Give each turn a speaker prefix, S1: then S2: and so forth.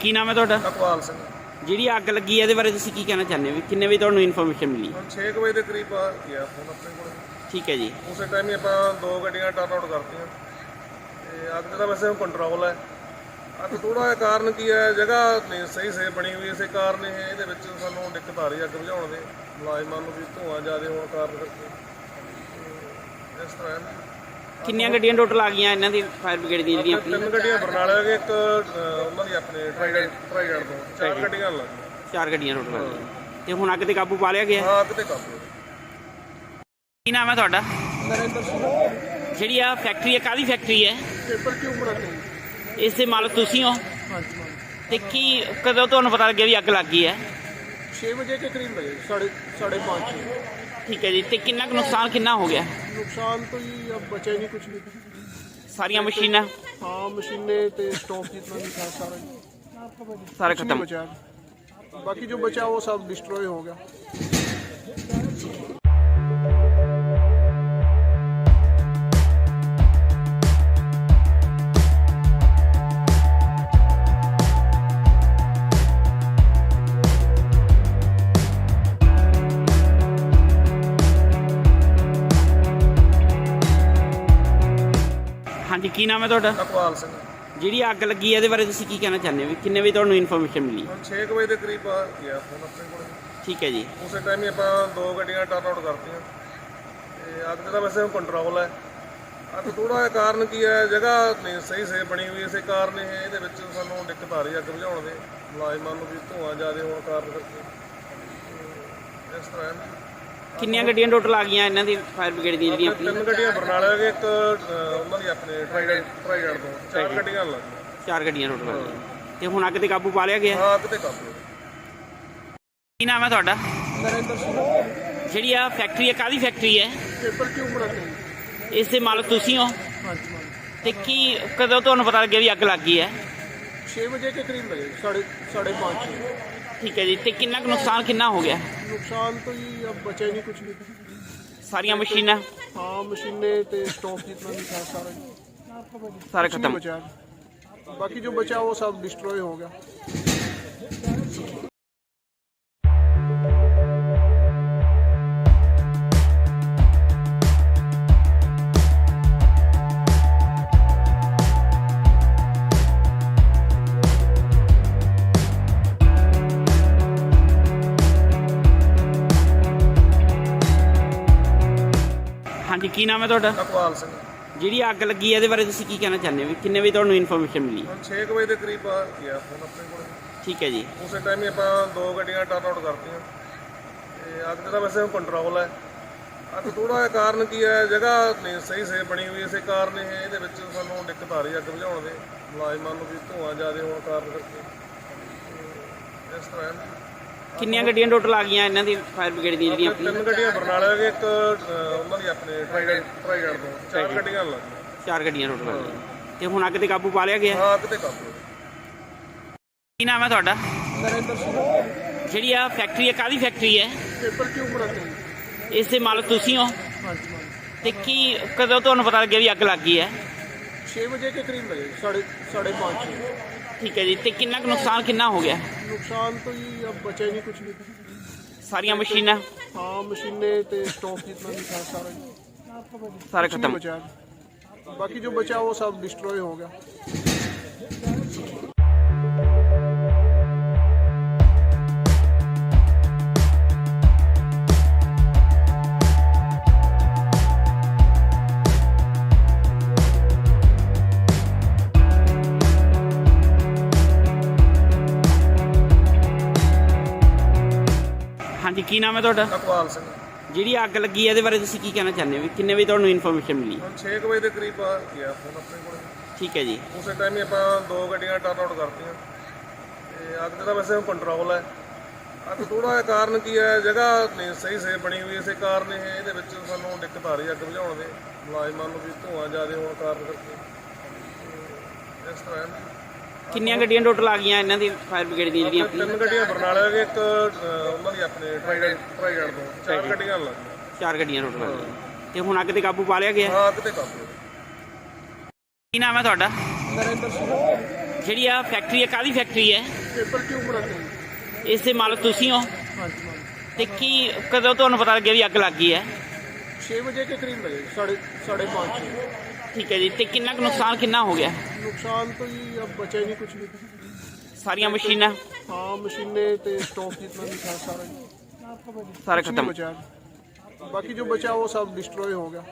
S1: ਕੀ ਨਾਮ ਹੈ ਤੁਹਾਡਾ?
S2: ਅਕਵਾਲ ਸਿੰਘ।
S1: ਜਿਹੜੀ ਅੱਗ ਲੱਗੀ ਹੈ ਇਹਦੇ ਬਾਰੇ ਤੁਸੀਂ ਕੀ ਕਹਿਣਾ ਚਾਹੁੰਦੇ ਹੋ? ਵੀ ਕਿੰਨੇ ਵਜੇ ਤੁਹਾਨੂੰ ਇਨਫੋਰਮੇਸ਼ਨ ਮਿਲੀ?
S2: ਹੁਣ 6 ਵਜੇ ਦੇ ਕਰੀਬ ਆ ਗਿਆ ਫੋਨ ਆਪਣੇ ਕੋਲ।
S1: ਠੀਕ ਹੈ ਜੀ।
S2: ਉਸੇ ਟਾਈਮ ਹੀ ਆਪਾਂ ਦੋ ਗੱਡੀਆਂ ਟਰਨ ਆਊਟ ਕਰਤੀਆਂ। ਤੇ ਅੱਗ ਦਾ ਵੈਸੇ ਕੰਟਰੋਲ ਹੈ। ਅੱਗ ਥੋੜਾ ਜਿਹਾ ਕਾਰਨ ਕੀ ਹੈ? ਜਗ੍ਹਾ ਨਹੀਂ ਸਹੀ ਸੇ ਬਣੀ ਹੋਈ ਇਸੇ ਕਾਰਨ ਇਹ ਇਹਦੇ ਵਿੱਚ ਸਾਨੂੰ ਦਿੱਕਤ ਆ ਰਹੀ ਅੱਗ ਬੁਝਾਉਣ ਦੇ। ਮੁਲਾਜ਼ਮਾਂ ਨੂੰ ਵੀ ਧੂਆਂ ਜ਼ਿਆਦਾ ਹੋਣ ਕਾਰਨ ਕਰਕੇ। ਇਸ ਤਰ੍ਹਾਂ ਹੈ।
S1: ਕਿੰਨੀਆਂ ਗੱਡੀਆਂ ਟੋਟਲ ਆ ਗਈਆਂ ਇਹਨਾਂ ਦੀ ਫਾਇਰ ਬ੍ਰਿਗੇਡ ਦੀਆਂ ਜਿਹੜੀਆਂ
S2: ਤਿੰਨ ਗੱਡੀਆਂ ਬਰਨਾਲੇ ਦੇ ਇੱਕ ਉਹਨਾਂ ਦੀ ਆਪਣੇ ਟ੍ਰਾਈਡੈਂਟ ਟ੍ਰਾਈਡੈਂਟ ਤੋਂ। ਚਾਰ ਗੱਡੀਆਂ। ਲੱਗ
S1: ਚਾਰ ਗੱਡੀਆਂ ਟੋਟਲ ਆ ਗਈਆਂ। ਤੇ ਹੁਣ ਅੱਗ ਤੇ ਕਾਬੂ ਪਾ ਲਿਆ ਗਿਆ?
S2: ਹੈ। ਹਾਂ ਕਿਤੇ ਕਾਬੂ
S1: ਕੀ ਨਾਮ ਹੈ ਤੁਹਾਡਾ?
S3: ਨਰਿੰਦਰ ਸਿੰਘ।
S1: ਜਿਹੜੀ ਆ ਫੈਕਟਰੀ ਹੈ ਕਾਦੀ ਫੈਕਟਰੀ ਹੈ?
S3: ਪੇਪਰ ਕਿਉਂ ਬਣਾ
S1: ਇਸ ਦੇ ਮਾਲਕ ਤੁਸੀਂ ਹੋ?
S3: ਹਾਂਜੀ
S1: ਤੇ ਕੀ ਕਦੋਂ ਤੁਹਾਨੂੰ ਪਤਾ ਲੱਗਿਆ ਵੀ ਅੱਗ ਲੱਗ ਗਈ ਹੈ?
S3: 6 ਵਜੇ ਕੇ ਕਰੀਬ ਲਗੇ ਸਾਢੇ ਵਜੇ।
S1: ਠੀਕ ਹੈ ਜੀ ਤੇ ਕਿੰਨਾ ਕੁ ਨੁਕਸਾਨ ਕਿੰਨਾ ਹੋ ਗਿਆ?
S3: ਨੁਕਸਾਨ ਤਾਂ ਜੀ ਅਬ ਬਚਿਆ ਹੀ ਨਹੀਂ ਕੁਝ ਵੀ।
S1: ਸਾਰੀਆਂ ਮਸ਼ੀਨਾਂ?
S3: ਹਾਂ ਮਸ਼ੀਨੇ ਤੇ ਸਟਾਕ ਜਿੰਨਾ ਵੀ ਥਾ ਸਾਰਾ ਜੀ।
S1: ਸਾਰੇ
S3: ਕੁਛ ਨਹੀਂ
S1: ਖਤਮ।
S3: ਬਚਾ ਬਾਕੀ ਜੋ ਬਚਾ ਉਹ ਸਭ ਡਿਸਟਰੋਏ ਹੋ ਗਿਆ।
S1: ਹਾਂਜੀ ਕੀ ਨਾਮ ਹੈ ਤੁਹਾਡਾ?
S2: ਅਕਵਾਲ ਸਿੰਘ।
S1: ਜਿਹੜੀ ਅੱਗ ਲੱਗੀ ਹੈ ਇਹਦੇ ਬਾਰੇ ਤੁਸੀਂ ਕੀ ਕਹਿਣਾ ਚਾਹੁੰਦੇ ਹੋ? ਵੀ ਕਿੰਨੇ ਵਜੇ ਤੁਹਾਨੂੰ ਇਨਫੋਰਮੇਸ਼ਨ ਮਿਲੀ?
S2: ਹੁਣ 6 ਵਜੇ ਦੇ ਕਰੀਬ ਆ ਗਿਆ ਫੋਨ ਆਪਣੇ ਕੋਲ।
S1: ਠੀਕ ਹੈ ਜੀ।
S2: ਉਸੇ ਟਾਈਮ ਹੀ ਆਪਾਂ ਦੋ ਗੱਡੀਆਂ ਟਰਨ ਆਊਟ ਕਰਤੀਆਂ। ਤੇ ਅੱਗ ਦਾ ਵੈਸੇ ਕੰਟਰੋਲ ਹੈ। ਅੱਗ ਥੋੜਾ ਜਿਹਾ ਕਾਰਨ ਕੀ ਹੈ ਜਗ੍ਹਾ ਨਹੀਂ ਸਹੀ ਸੇ ਬਣੀ ਹੋਈ ਇਸੇ ਕਾਰਨ ਇਹ ਇਹਦੇ ਵਿੱਚ ਸਾਨੂੰ ਦਿੱਕਤ ਆ ਰਹੀ ਹੈ ਅੱਗ ਬੁਝਾਉਣ ਦੇ। ਮੁਲਾਜ਼ਮਾਂ ਨੂੰ ਵੀ ਧੂਆਂ ਜ਼ਿਆਦਾ ਹੋਣ ਕਾਰਨ ਕਰਕੇ। ਇਸ ਤਰ੍ਹਾਂ।
S1: ਕਿੰਨੀਆਂ ਗੱਡੀਆਂ ਟੋਟਲ ਆ ਗਈਆਂ ਇਹਨਾਂ ਦੀ ਫਾਇਰ ਬ੍ਰਿਗੇਡ ਦੀ ਜਿਹੜੀਆਂ
S2: ਤਿੰਨ ਗੱਡੀਆਂ ਬਰਨਾਲੇ ਦੇ ਇੱਕ ਉਹਨਾਂ ਦੀ ਆਪਣੇ ਟ੍ਰਾਈਡੈਂਟ ਟ੍ਰਾਈਡੈਂਟ ਤੋਂ ਚਾਰ ਗੱਡੀਆਂ ਲੱਗ
S1: ਚਾਰ ਗੱਡੀਆਂ ਟੋਟਲ ਆ ਗਈਆਂ ਤੇ ਹੁਣ ਅੱਗ ਤੇ ਕਾਬੂ ਪਾ ਲਿਆ ਗਿਆ?
S2: ਹਾਂ ਕਿਤੇ ਕਾਬੂ
S1: ਕੀ ਨਾਮ ਹੈ ਤੁਹਾਡਾ?
S3: ਨਰਿੰਦਰ ਸਿੰਘ।
S1: ਜਿਹੜੀ ਆ ਫੈਕਟਰੀ ਹੈ ਕਾਦੀ ਫੈਕਟਰੀ ਹੈ?
S3: ਪੇਪਰ ਕਿਉਂ ਬਣਾਉਂਦੇ
S1: ਇਸ ਦੇ ਮਾਲਕ ਤੁਸੀਂ ਹੋ?
S3: ਹਾਂਜੀ
S1: ਤੇ ਕੀ ਕਦੋਂ ਤੁਹਾਨੂੰ ਪਤਾ ਲੱਗਿਆ ਵੀ ਅੱਗ ਲੱਗ ਗਈ ਹੈ?
S3: 6 ਵਜੇ ਕੇ ਕਰੀਬ ਲਗੇ ਸਾਢੇ ਸਾਢੇ
S1: ਠੀਕ ਹੈ ਜੀ ਤੇ ਕਿੰਨਾ ਕੁ ਨੁਕਸਾਨ ਕਿੰਨਾ ਹੋ ਗਿਆ
S3: नुकसान तो ये अब बचा ही नहीं कुछ भी
S1: ਸਾਰੀਆਂ ਮਸ਼ੀਨਾਂ
S3: हाँ मशीनें तो स्टॉक जितना भी था सारा
S1: ਸਾਰਾ
S3: कुछ नहीं
S1: ਖਤਮ
S3: बचा बाकी जो बचा वो सब डिस्ट्रॉय हो गया
S1: ਹਾਂਜੀ ਕੀ ਨਾਮ ਹੈ ਤੁਹਾਡਾ?
S2: ਅਕਵਾਲ ਸਿੰਘ।
S1: ਜਿਹੜੀ ਅੱਗ ਲੱਗੀ ਹੈ ਇਹਦੇ ਬਾਰੇ ਤੁਸੀਂ ਕੀ ਕਹਿਣਾ ਚਾਹੁੰਦੇ ਹੋ? ਵੀ ਕਿੰਨੇ ਵਜੇ ਤੁਹਾਨੂੰ ਇਨਫੋਰਮੇਸ਼ਨ ਮਿਲੀ?
S2: ਹੁਣ 6 ਵਜੇ ਦੇ ਕਰੀਬ ਆ ਗਿਆ ਫੋਨ ਆਪਣੇ ਕੋਲ।
S1: ਠੀਕ ਹੈ ਜੀ।
S2: ਉਸੇ ਟਾਈਮ ਹੀ ਆਪਾਂ ਦੋ ਗੱਡੀਆਂ ਟਰਨ ਆਊਟ ਕਰਤੀਆਂ। ਤੇ ਅੱਗ ਦਾ ਵੈਸੇ ਕੰਟਰੋਲ ਹੈ। ਅੱਗ ਥੋੜਾ ਜਿਹਾ ਕਾਰਨ ਕੀ ਹੈ ਜਗ੍ਹਾ ਨਹੀਂ ਸਹੀ ਸੇ ਬਣੀ ਹੋਈ ਇਸੇ ਕਾਰਨ ਇਹ ਇਹਦੇ ਵਿੱਚ ਸਾਨੂੰ ਦਿੱਕਤ ਆ ਰਹੀ ਹੈ ਅੱਗ ਬੁਝਾਉਣ ਦੇ। ਮੁਲਾਜ਼ਮਾਂ ਨੂੰ ਵੀ ਧੂਆਂ ਜ਼ਿਆਦਾ ਹੋਣ ਕਾਰਨ ਕਰਕੇ। ਤੇ ਇਸ ਤਰ੍ਹਾਂ ਹੈ।
S1: ਕਿੰਨੀਆਂ ਗੱਡੀਆਂ ਟੋਟਲ ਆ ਗਈਆਂ ਇਹਨਾਂ ਦੀ ਫਾਇਰ ਬ੍ਰਿਗੇਡ ਦੀਆਂ ਜਿਹੜੀਆਂ
S2: ਤਿੰਨ ਗੱਡੀਆਂ ਬਰਨਾਲੇ ਦੇ ਇੱਕ ਉਹਨਾਂ ਦੀ ਆਪਣੇ ਟ੍ਰਾਈਡੈਂਟ ਟ੍ਰਾਈਡੈਂਟ ਤੋਂ। ਚਾਰ ਗੱਡੀਆਂ ਲੱਗੀਆਂ
S1: ਚਾਰ ਗੱਡੀਆਂ ਟੋਟਲ ਆ ਗਈਆਂ। ਤੇ ਹੁਣ ਅੱਗ ਤੇ ਕਾਬੂ ਪਾ ਲਿਆ ਗਿਆ?
S2: ਹੈ। ਹਾਂ ਕਿਤੇ ਕਾਬੂ
S1: ਕੀ ਨਾਮ ਹੈ ਤੁਹਾਡਾ? ਜਿਹੜੀ ਆ ਫੈਕਟਰੀ ਹੈ ਕਾਹਦੀ ਫੈਕਟਰੀ ਹੈ?
S3: ਪੇਪਰ ਕਿਉਂ ਭਰਾਤੇ
S1: ਇਸ ਦੇ ਮਾਲਕ ਤੁਸੀਂ ਹੋ?
S3: ਹਾਂਜੀ
S1: ਤੇ ਕੀ ਕਦੋਂ ਤੁਹਾਨੂੰ ਪਤਾ ਲੱਗਿਆ ਵੀ ਅੱਗ ਲੱਗ ਗਈ ਹੈ?
S3: 6 ਵਜੇ ਕੇ ਕਰੀਬ ਲਗੇ ਸਾਢੇ ਵਜੇ
S1: ਠੀਕ ਹੈ ਜੀ ਤੇ ਕਿੰਨਾ ਕੁ ਨੁਕਸਾਨ ਕਿੰਨਾ ਹੋ ਗਿਆ
S3: नुकसान तो ये अब बचा ही नहीं कुछ भी
S1: ਸਾਰੀਆਂ ਮਸ਼ੀਨਾਂ
S3: हाँ मशीनें तो स्टॉक जितना भी था सारा
S1: ਸਾਰਾ
S3: कुछ नहीं
S1: ਖਤਮ
S3: बचा बाकी जो बचा वो सब डिस्ट्रॉय हो गया
S1: ਕੀ ਨਾਮ ਹੈ ਤੁਹਾਡਾ?
S2: ਅਕਵਾਲ ਸਿੰਘ।
S1: ਜਿਹੜੀ ਅੱਗ ਲੱਗੀ ਹੈ ਇਹਦੇ ਬਾਰੇ ਤੁਸੀਂ ਕੀ ਕਹਿਣਾ ਚਾਹੁੰਦੇ ਹੋ? ਵੀ ਕਿੰਨੇ ਵਜੇ ਤੁਹਾਨੂੰ ਇਨਫੋਰਮੇਸ਼ਨ ਮਿਲੀ?
S2: ਹੁਣ 6 ਵਜੇ ਦੇ ਕਰੀਬ ਆ ਗਿਆ ਫੋਨ ਆਪਣੇ ਕੋਲ।
S1: ਠੀਕ ਹੈ ਜੀ।
S2: ਉਸੇ ਟਾਈਮ ਹੀ ਆਪਾਂ ਦੋ ਗੱਡੀਆਂ ਟਰਨ ਆਊਟ ਕਰਤੀਆਂ। ਤੇ ਅੱਗ ਦਾ ਵੈਸੇ ਕੰਟਰੋਲ ਹੈ। ਅੱਗ ਥੋੜਾ ਜਿਹਾ ਕਾਰਨ ਕੀ ਹੈ ਜਗ੍ਹਾ ਨਹੀਂ ਸਹੀ ਸੇ ਬਣੀ ਹੋਈ ਇਸੇ ਕਾਰਨ ਇਹ ਇਹਦੇ ਵਿੱਚ ਸਾਨੂੰ ਦਿੱਕਤ ਆ ਰਹੀ ਅੱਗ ਬੁਝਾਉਣ ਦੇ। ਮੁਲਾਜ਼ਮਾਂ ਨੂੰ ਵੀ ਧੂਆਂ ਜ਼ਿਆਦਾ ਹੋਣ ਕਾਰਨ ਕਰਕੇ। ਇਸ ਤਰ੍ਹਾਂ ਹੈ।
S1: ਕਿੰਨੀਆਂ ਗੱਡੀਆਂ ਟੋਟਲ ਆ ਗਈਆਂ ਇਹਨਾਂ ਦੀ ਫਾਇਰ ਬ੍ਰਿਗੇਡ ਦੀਆਂ ਜਿਹੜੀਆਂ
S2: ਤਿੰਨ ਗੱਡੀਆਂ ਬਰਨਾਲੇ ਦੇ ਇੱਕ ਉਹਨਾਂ ਦੀ ਆਪਣੇ ਟ੍ਰਾਈਡੈਂਟ ਟ੍ਰਾਈਡੈਂਟ ਤੋਂ ਚਾਰ ਗੱਡੀਆਂ ਲੱਗੀਆਂ।
S1: ਚਾਰ ਗੱਡੀਆਂ ਟੋਟਲ ਆ ਗਈਆਂ ਤੇ ਹੁਣ ਅੱਗ ਤੇ ਕਾਬੂ ਪਾ ਲਿਆ ਗਿਆ?
S2: ਹੈ। ਹਾਂ ਕਿਤੇ ਕਾਬੂ।
S1: ਕੀ ਨਾਮ ਹੈ ਤੁਹਾਡਾ?
S3: ਨਰਿੰਦਰ ਸਿੰਘ।
S1: ਜਿਹੜੀ ਆ ਫੈਕਟਰੀ ਹੈ ਕਾਦੀ ਫੈਕਟਰੀ ਹੈ?
S3: ਪੇਪਰ ਕਿਉਂ ਬੜਾ
S1: ਇਸ ਦੇ ਮਾਲਕ ਤੁਸੀਂ ਹੋ?
S3: ਹਾਂਜੀ
S1: ਤੇ ਕੀ ਕਦੋਂ ਤੁਹਾਨੂੰ ਪਤਾ ਲੱਗਿਆ ਵੀ ਅੱਗ ਲੱਗ ਗਈ ਹੈ?
S3: 6 ਵਜੇ ਕੇ ਕਰੀਬ ਲਗੇ ਸਾਢੇ
S1: ਠੀਕ ਹੈ ਜੀ ਤੇ ਕਿੰਨਾ ਕੁ ਨੁਕਸਾਨ ਕਿੰਨਾ ਹੋ ਗਿਆ?
S3: नुकसान तो ये अब बचा ही नहीं कुछ भी।
S1: सारिया मशीन।
S3: हाँ मशीने तो सारा।
S1: खत्म।
S3: बचा बाकी जो बचा वो सब डिस्ट्रॉय हो गया।